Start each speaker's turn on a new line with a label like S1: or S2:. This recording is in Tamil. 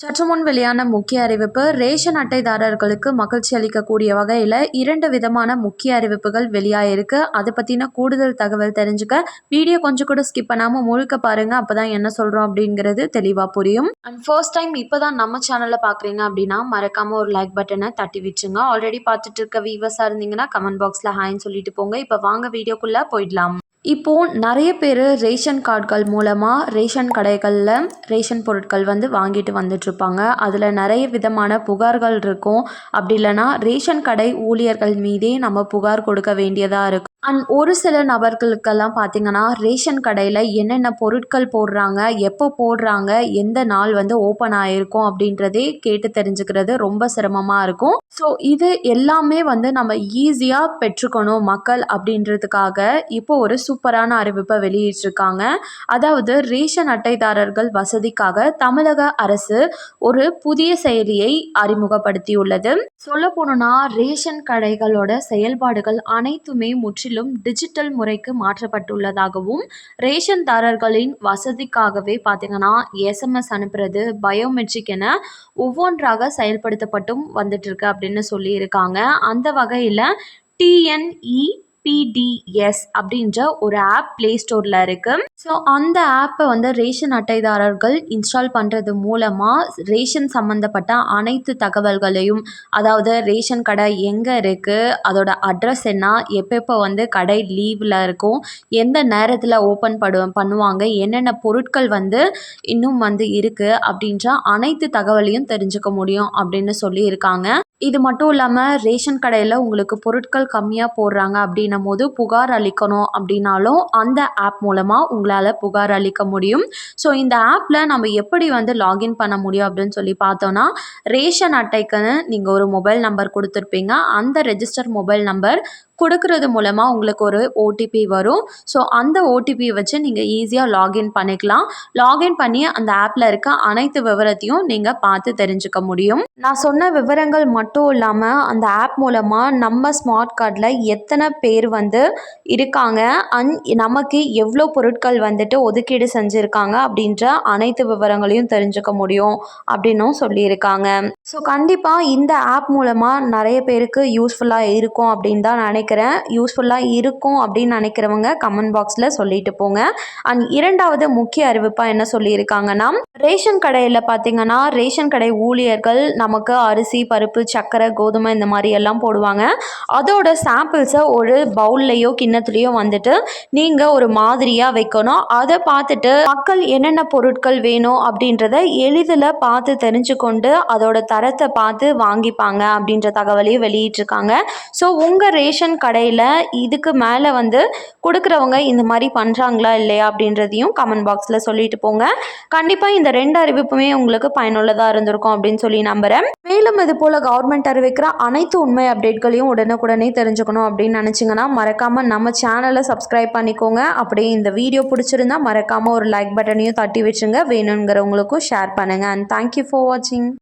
S1: சற்று முன் வெளியான முக்கிய அறிவிப்பு ரேஷன் அட்டைதாரர்களுக்கு மகிழ்ச்சி அளிக்கக்கூடிய வகையில் இரண்டு விதமான முக்கிய அறிவிப்புகள் வெளியாயிருக்கு. அதை பற்றின கூடுதல் தகவல் தெரிஞ்சுக்க வீடியோ கொஞ்சம் கூட ஸ்கிப் பண்ணாமல் முழுக்க பாருங்கள் அப்போ தான் என்ன சொல்கிறோம் அப்படிங்கிறது தெளிவாக புரியும். அண்ட் ஃபர்ஸ்ட் டைம் இப்போ தான் நம்ம சேனலில் பார்க்குறீங்க அப்படின்னா மறக்காமல் ஒரு லைக் பட்டனை தட்டி விட்டுருங்க. ஆல்ரெடி பார்த்துட்டு இருக்க வீவர்ஸாக இருந்தீங்கன்னா கமெண்ட் பாக்ஸில் ஹாய்ன்னு சொல்லிட்டு போங்க. இப்போ வாங்க வீடியோக்குள்ளே போயிடலாம். இப்போது நிறைய பேர் ரேஷன் கார்டுகள் மூலமாக ரேஷன் கடைகளில் ரேஷன் பொருட்கள் வந்து வாங்கிட்டு வந்துட்ருப்பாங்க. அதில் நிறைய விதமான புகார்கள் இருக்கும். அப்படி இல்லைன்னா ரேஷன் கடை ஊழியர்கள் மீதே நம்ம புகார் கொடுக்க வேண்டியதாக இருக்கும் அண்ட் ஒரு சில நபர்களுக்கெல்லாம் பார்த்தீங்கன்னா ரேஷன் கடையில் என்னென்ன பொருட்கள் போடுறாங்க எப்போ போடுறாங்க எந்த நாள் வந்து ஓப்பன் ஆகிருக்கும் அப்படின்றதே கேட்டு தெரிஞ்சுக்கிறது ரொம்ப சிரமமாக இருக்கும். ஸோ இது எல்லாமே வந்து நம்ம ஈஸியாக பெற்றுக்கணும் மக்கள் அப்படின்றதுக்காக இப்போ ஒரு சூப்பரான அறிவிப்பை வெளியிட்டிருக்காங்க. அதாவது ரேஷன் அட்டைதாரர்கள் வசதிக்காக தமிழக அரசு ஒரு புதிய செயலியை அறிமுகப்படுத்தியுள்ளது. சொல்ல போனோம்னா ரேஷன் கடைகளோட செயல்பாடுகள் அனைத்துமே முற்றிலும் டிஜிட்டல் முறைக்கு மாற்றப்பட்டுள்ளதாகவும் ரேஷன் தாரர்களின் வசதிக்காகவே பார்த்தீங்கன்னா எஸ்எம்எஸ் அனுப்புறது பயோமெட்ரிக் என ஒவ்வொன்றாக செயல்படுத்தப்பட்டும் வந்துட்டுருக்கு அப்படின்னு சொல்லியிருக்காங்க. அந்த வகையில் டிஎன்இ பிடிஎஸ் அப்படின்ற ஒரு ஆப் ப்ளே ஸ்டோரில் இருக்குது ஸோ அந்த ஆப்பை வந்து ரேஷன் அட்டைதாரர்கள் இன்ஸ்டால் பண்ணுறது மூலமாக ரேஷன் சம்மந்தப்பட்ட அனைத்து தகவல்களையும் அதாவது ரேஷன் கடை எங்கே இருக்குது அதோட அட்ரஸ் என்ன எப்பப்போ வந்து கடை லீவில் இருக்கும் எந்த நேரத்தில் ஓப்பன் படு பண்ணுவாங்க என்னென்ன பொருட்கள் வந்து இன்னும் வந்து இருக்குது அப்படின்ற அனைத்து தகவலையும் தெரிஞ்சுக்க முடியும் அப்படின்னு சொல்லியிருக்காங்க. இது மட்டும் இல்லாமல் ரேஷன் கடையில் உங்களுக்கு பொருட்கள் கம்மியாக போடுறாங்க அப்படின்னு அப்படின்னும் போது புகார் அளிக்கணும் அப்படின்னாலும் அந்த ஆப் மூலமாக உங்களால் புகார் அளிக்க முடியும். ஸோ இந்த ஆப்பில் நம்ம எப்படி வந்து லாகின் பண்ண முடியும் அப்படின்னு சொல்லி பார்த்தோன்னா ரேஷன் அட்டைக்குன்னு நீங்கள் ஒரு மொபைல் நம்பர் கொடுத்துருப்பீங்க. அந்த ரெஜிஸ்டர் மொபைல் நம்பர் கொடுக்கறது மூலமாக உங்களுக்கு ஒரு ஓடிபி வரும். ஸோ அந்த ஓடிபியை வச்சு நீங்கள் ஈஸியாக லாகின் பண்ணிக்கலாம். லாகின் பண்ணி அந்த ஆப்பில் இருக்க அனைத்து விவரத்தையும் நீங்கள் பார்த்து தெரிஞ்சுக்க முடியும். நான் சொன்ன விவரங்கள் மட்டும் இல்லாமல் அந்த ஆப் மூலமாக நம்ம ஸ்மார்ட் கார்டில் எத்தனை பேர் வந்து இருக்காங்க அந் நமக்கு எவ்வளோ பொருட்கள் வந்துட்டு ஒதுக்கீடு செஞ்சுருக்காங்க அப்படின்ற அனைத்து விவரங்களையும் தெரிஞ்சுக்க முடியும் அப்படின்னும் சொல்லியிருக்காங்க. ஸோ கண்டிப்பாக இந்த ஆப் மூலமாக நிறைய பேருக்கு யூஸ்ஃபுல்லாக இருக்கும் அப்படின்னு தான் நினைக்கிறேன். நினைக்கிறேன். யூஸ்ஃபுல்லாக இருக்கும் அப்படின்னு நினைக்கிறவங்க கமெண்ட் பாக்ஸில் சொல்லிட்டு போங்க. அண்ட் இரண்டாவது முக்கிய அறிவிப்பாக என்ன சொல்லியிருக்காங்கன்னா ரேஷன் கடையில் பார்த்தீங்கன்னா ரேஷன் கடை ஊழியர்கள் நமக்கு அரிசி பருப்பு சர்க்கரை கோதுமை இந்த மாதிரி எல்லாம் போடுவாங்க. அதோட சாம்பிள்ஸை ஒரு பவுல்லையோ கிண்ணத்துலேயோ வந்துட்டு நீங்கள் ஒரு மாதிரியாக வைக்கணும். அதை பார்த்துட்டு மக்கள் என்னென்ன பொருட்கள் வேணும் அப்படின்றத எளிதில் பார்த்து தெரிஞ்சுக்கொண்டு அதோட தரத்தை பார்த்து வாங்கிப்பாங்க அப்படின்ற தகவலையும் வெளியிட்டிருக்காங்க. ஸோ உங்கள் ரேஷன் கடையில் இதுக்கு மேலே வந்து கொடுக்குறவங்க இந்த மாதிரி பண்ணுறாங்களா இல்லையா அப்படின்றதையும் கமெண்ட் பாக்ஸில் சொல்லிட்டு போங்க. கண்டிப்பாக இந்த ரெண்டு அறிவிப்புமே உங்களுக்கு பயனுள்ளதாக இருந்திருக்கும் அப்படின்னு சொல்லி நம்புகிறேன் மேலும் இது போல் கவர்மெண்ட் அறிவிக்கிற அனைத்து உண்மை அப்டேட்களையும் உடனுக்குடனே தெரிஞ்சுக்கணும் அப்படின்னு நினச்சிங்கன்னா மறக்காமல் நம்ம சேனலை சப்ஸ்கிரைப் பண்ணிக்கோங்க. அப்படியே இந்த வீடியோ பிடிச்சிருந்தா மறக்காமல் ஒரு லைக் பட்டனையும் தட்டி வச்சுங்க வேணுங்கிறவங்களுக்கும் ஷேர் பண்ணுங்கள் அண்ட் தேங்க்யூ ஃபார் வாட்சிங்